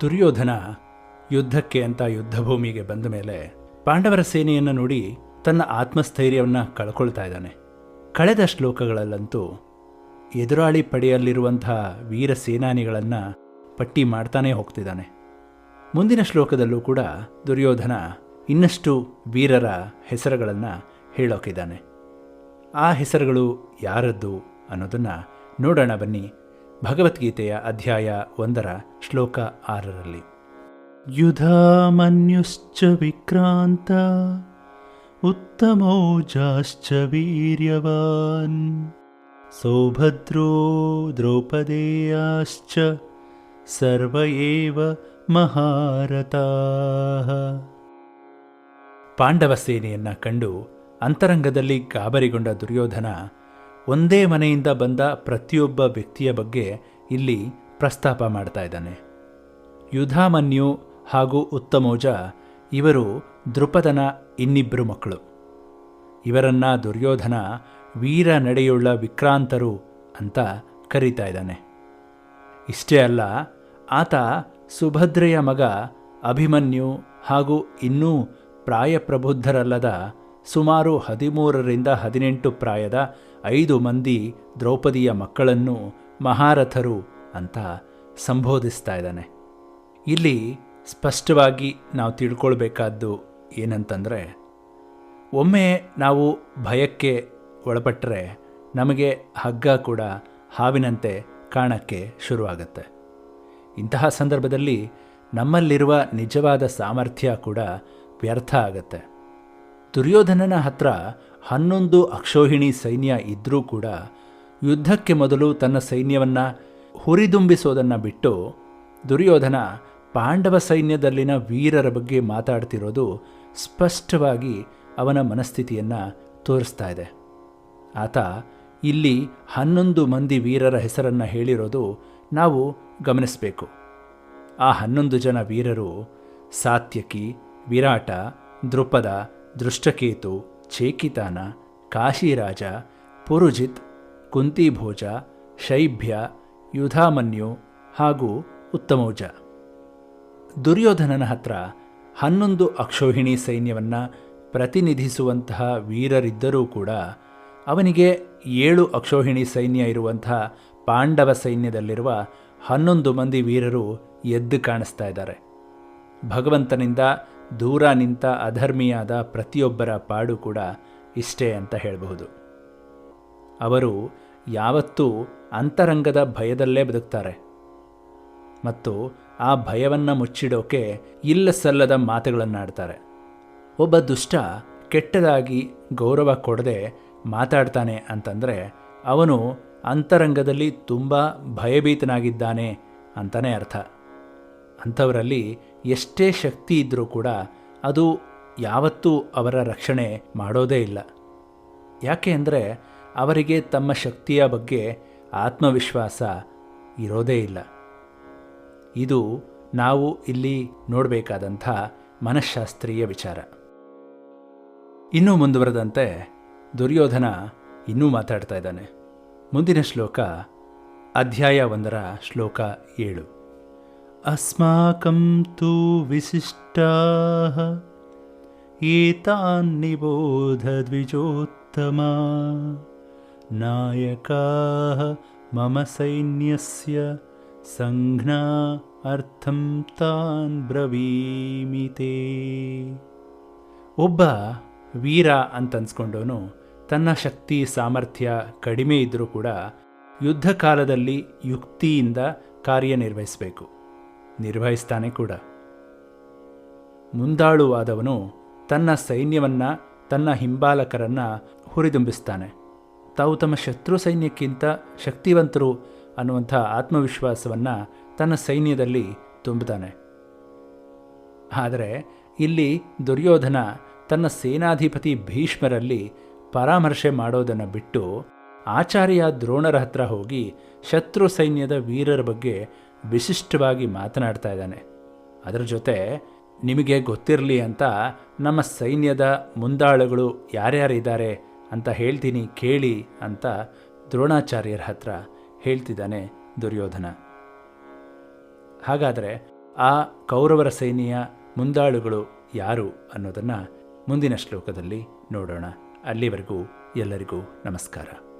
ದುರ್ಯೋಧನ ಯುದ್ಧಕ್ಕೆ ಅಂತ ಯುದ್ಧಭೂಮಿಗೆ ಬಂದ ಮೇಲೆ ಪಾಂಡವರ ಸೇನೆಯನ್ನು ನೋಡಿ ತನ್ನ ಆತ್ಮಸ್ಥೈರ್ಯವನ್ನು ಕಳ್ಕೊಳ್ತಾ ಇದ್ದಾನೆ. ಕಳೆದ ಶ್ಲೋಕಗಳಲ್ಲಂತೂ ಎದುರಾಳಿ ಪಡೆಯಲ್ಲಿರುವಂತಹ ವೀರ ಸೇನಾನಿಗಳನ್ನು ಪಟ್ಟಿ ಮಾಡ್ತಾನೇ ಹೋಗ್ತಿದ್ದಾನೆ. ಮುಂದಿನ ಶ್ಲೋಕದಲ್ಲೂ ಕೂಡ ದುರ್ಯೋಧನ ಇನ್ನಷ್ಟು ವೀರರ ಹೆಸರುಗಳನ್ನು ಹೇಳೋಕಿದ್ದಾನೆ. ಆ ಹೆಸರುಗಳು ಯಾರದ್ದು ಅನ್ನೋದನ್ನು ನೋಡೋಣ ಬನ್ನಿ. ಭಗವದ್ಗೀತೆಯ ಅಧ್ಯಾಯ ಒಂದರ ಶ್ಲೋಕ ಆರರಲ್ಲಿ. ಯುಧಾಮನ್ಯುಶ್ಚ ವಿಕ್ರಾಂತ, ಉತ್ತಮೌಜಾಶ್ಚ ವೀರ್ಯವಾನ್. ಸೌಭದ್ರೋ ದ್ರೌಪದೇಯಾಶ್ಚ ಸರ್ವೇವ ಮಹಾರತ ಪಾಂಡವ ಸೇನೆಯನ್ನ ಕಂಡು ಅಂತರಂಗದಲ್ಲಿ ಗಾಬರಿಗೊಂಡ ದುರ್ಯೋಧನ ಒಂದೇ ಮನೆಯಿಂದ ಬಂದ ಪ್ರತಿಯೊಬ್ಬ ವ್ಯಕ್ತಿಯ ಬಗ್ಗೆ ಇಲ್ಲಿ ಪ್ರಸ್ತಾಪ ಮಾಡ್ತಾ ಇದ್ದಾನೆ. ಯುಧಾಮನ್ಯು ಹಾಗೂ ಉತ್ತಮೋಜ ಇವರು ದೃಪದನ ಇನ್ನಿಬ್ಬರು ಮಕ್ಕಳು. ಇವರನ್ನ ದುರ್ಯೋಧನ ವೀರ ನಡೆಯುಳ್ಳ ವಿಕ್ರಾಂತರು ಅಂತ ಕರೀತಾ ಇದ್ದಾನೆ. ಇಷ್ಟೇ ಅಲ್ಲ, ಆತ ಸುಭದ್ರೆಯ ಮಗ ಅಭಿಮನ್ಯು ಹಾಗೂ ಇನ್ನೂ ಪ್ರಾಯಪ್ರಬುದ್ಧರಲ್ಲದ ಸುಮಾರು ಹದಿಮೂರರಿಂದ ಹದಿನೆಂಟು ಪ್ರಾಯದ ಐದು ಮಂದಿ ದ್ರೌಪದಿಯ ಮಕ್ಕಳನ್ನು ಮಹಾರಥರು ಅಂತ ಸಂಬೋಧಿಸ್ತಾ ಇದ್ದಾನೆ. ಇಲ್ಲಿ ಸ್ಪಷ್ಟವಾಗಿ ನಾವು ತಿಳ್ಕೊಳ್ಬೇಕಾದ್ದು ಏನಂತಂದರೆ, ಒಮ್ಮೆ ನಾವು ಭಯಕ್ಕೆ ಒಳಪಟ್ಟರೆ ನಮಗೆ ಹಗ್ಗ ಕೂಡ ಹಾವಿನಂತೆ ಕಾಣಕ್ಕೆ ಶುರುವಾಗುತ್ತೆ. ಇಂತಹ ಸಂದರ್ಭದಲ್ಲಿ ನಮ್ಮಲ್ಲಿರುವ ನಿಜವಾದ ಸಾಮರ್ಥ್ಯ ಕೂಡ ವ್ಯರ್ಥ ಆಗತ್ತೆ. ದುರ್ಯೋಧನನ ಹತ್ರ ಹನ್ನೊಂದು ಅಕ್ಷೋಹಿಣಿ ಸೈನ್ಯ ಇದ್ದರೂ ಕೂಡ ಯುದ್ಧಕ್ಕೆ ಮೊದಲು ತನ್ನ ಸೈನ್ಯವನ್ನು ಹುರಿದುಂಬಿಸೋದನ್ನು ಬಿಟ್ಟು ದುರ್ಯೋಧನ ಪಾಂಡವ ಸೈನ್ಯದಲ್ಲಿನ ವೀರರ ಬಗ್ಗೆ ಮಾತಾಡ್ತಿರೋದು ಸ್ಪಷ್ಟವಾಗಿ ಅವನ ಮನಸ್ಥಿತಿಯನ್ನು ತೋರಿಸ್ತಾ ಇದೆ. ಆತ ಇಲ್ಲಿ ಹನ್ನೊಂದು ಮಂದಿ ವೀರರ ಹೆಸರನ್ನು ಹೇಳಿರೋದು ನಾವು ಗಮನಿಸಬೇಕು. ಆ ಹನ್ನೊಂದು ಜನ ವೀರರು ಸಾತ್ಯಕಿ, ವಿರಾಟ ದೃಪದ ದೃಷ್ಟಕೇತು ಚೇಕಿತಾನ ಕಾಶಿರಾಜ, ಪುರುಜಿತ್, ಕುಂತಿಭೋಜ, ಶೈಭ್ಯ, ಯುಧಾಮನ್ಯು ಹಾಗೂ ಉತ್ತಮೌಜ. ದುರ್ಯೋಧನನ ಹತ್ರ ಹನ್ನೊಂದು ಅಕ್ಷೋಹಿಣಿ ಸೈನ್ಯವನ್ನು ಪ್ರತಿನಿಧಿಸುವಂತಹ ವೀರರಿದ್ದರೂ ಕೂಡ ಅವನಿಗೆ ಏಳು ಅಕ್ಷೋಹಿಣಿ ಸೈನ್ಯ ಇರುವಂತಹ ಪಾಂಡವ ಸೈನ್ಯದಲ್ಲಿರುವ ಹನ್ನೊಂದು ಮಂದಿ ವೀರರು ಎದ್ದು ಕಾಣಿಸ್ತಾ ಇದ್ದಾರೆ. ಭಗವಂತನಿಂದ ದೂರ ನಿಂತ ಅಧರ್ಮಿಯಾದ ಪ್ರತಿಯೊಬ್ಬರ ಪಾಡು ಕೂಡ ಇಷ್ಟೇ ಅಂತ ಹೇಳಬಹುದು. ಅವರು ಯಾವತ್ತೂ ಅಂತರಂಗದ ಭಯದಲ್ಲೇ ಬದುಕ್ತಾರೆ. ಮತ್ತು ಆ ಭಯವನ್ನು ಮುಚ್ಚಿಡೋಕೆ ಇಲ್ಲ ಸಲ್ಲದ ಮಾತುಗಳನ್ನಾಡ್ತಾರೆ. ಒಬ್ಬ ದುಷ್ಟ ಕೆಟ್ಟದಾಗಿ ಗೌರವ ಕೊಡದೆ ಮಾತಾಡ್ತಾನೆ ಅಂತಂದರೆ ಅವನು ಅಂತರಂಗದಲ್ಲಿ ತುಂಬ ಭಯಭೀತನಾಗಿದ್ದಾನೆ ಅಂತಲೇ ಅರ್ಥ. ಅಂಥವರಲ್ಲಿ ಎಷ್ಟೇ ಶಕ್ತಿ ಇದ್ದರೂ ಕೂಡ ಅದು ಯಾವತ್ತೂ ಅವರ ರಕ್ಷಣೆ ಮಾಡೋದೇ ಇಲ್ಲ. ಯಾಕೆ ಅಂದರೆ ಅವರಿಗೆ ತಮ್ಮ ಶಕ್ತಿಯ ಬಗ್ಗೆ ಆತ್ಮವಿಶ್ವಾಸ ಇರೋದೇ ಇಲ್ಲ. ಇದು ನಾವು ಇಲ್ಲಿ ನೋಡಬೇಕಾದಂಥ ಮನಃಶಾಸ್ತ್ರೀಯ ವಿಚಾರ. ಇನ್ನೂ ಮುಂದುವರೆದಂತೆ ದುರ್ಯೋಧನ ಇನ್ನೂ ಮಾತಾಡ್ತಾ ಇದ್ದಾನೆ. ಮುಂದಿನ ಶ್ಲೋಕ ಅಧ್ಯಾಯ ಒಂದರ ಶ್ಲೋಕ ಏಳು. ಅಸ್ಮಾಕಂ ತು विशिष्टाः ದ್ವಿಜೋತ್ತಮಾ ನಾಯಕಾ ಮಮ ಸೈನ್ಯಸ್ಯ ಸಂಘ್ನಾ ಅರ್ಥಂ ತಾನ್ ಬ್ರವೀಮಿತೆ ಒಬ್ಬ ವೀರ ಅಂತನ್ಸ್ಕೊಂಡವನು ತನ್ನ ಶಕ್ತಿ, ಸಾಮರ್ಥ್ಯ ಕಡಿಮೆ ಇದ್ದರೂ ಕೂಡ ಯುದ್ಧ ಕಾಲದಲ್ಲಿ ಯುಕ್ತಿಯಿಂದ ಕಾರ್ಯನಿರ್ವಹಿಸಬೇಕು. ನಿರ್ವಹಿಸ್ತಾನೆ ಕೂಡ. ಮುಂದಾಳುವಾದವನು ತನ್ನ ಸೈನ್ಯವನ್ನು, ತನ್ನ ಹಿಂಬಾಲಕರನ್ನು ಹುರಿದುಂಬಿಸ್ತಾನೆ. ತಾವು ತಮ್ಮ ಶತ್ರು ಸೈನ್ಯಕ್ಕಿಂತ ಶಕ್ತಿವಂತರು ಅನ್ನುವಂಥ ಆತ್ಮವಿಶ್ವಾಸವನ್ನು ತನ್ನ ಸೈನ್ಯದಲ್ಲಿ ತುಂಬುತ್ತಾನೆ ಆದರೆ ಇಲ್ಲಿ ದುರ್ಯೋಧನ ತನ್ನ ಸೇನಾಧಿಪತಿ ಭೀಷ್ಮರಲ್ಲಿ ಪರಾಮರ್ಶೆ ಮಾಡೋದನ್ನು ಬಿಟ್ಟು ಆಚಾರ್ಯ ದ್ರೋಣರ ಹತ್ರ ಹೋಗಿ ಶತ್ರು ಸೈನ್ಯದ ವೀರರ ಬಗ್ಗೆ ವಿಶಿಷ್ಟವಾಗಿ ಮಾತನಾಡ್ತಾ ಇದ್ದಾನೆ. ಅದರ ಜೊತೆ ನಿಮಗೆ ಗೊತ್ತಿರಲಿ ಅಂತ ನಮ್ಮ ಸೈನ್ಯದ ಮುಂದಾಳುಗಳು ಯಾರ್ಯಾರಿದ್ದಾರೆ ಅಂತ ಹೇಳ್ತೀನಿ ಕೇಳಿ ಅಂತ ದ್ರೋಣಾಚಾರ್ಯರ ಹತ್ರ ಹೇಳ್ತಿದ್ದಾನೆ ದುರ್ಯೋಧನ. ಹಾಗಾದರೆ ಆ ಕೌರವರ ಸೈನ್ಯ ಮುಂದಾಳುಗಳು ಯಾರು ಅನ್ನೋದನ್ನು ಮುಂದಿನ ಶ್ಲೋಕದಲ್ಲಿ ನೋಡೋಣ. ಅಲ್ಲಿವರೆಗೂ ಎಲ್ಲರಿಗೂ ನಮಸ್ಕಾರ.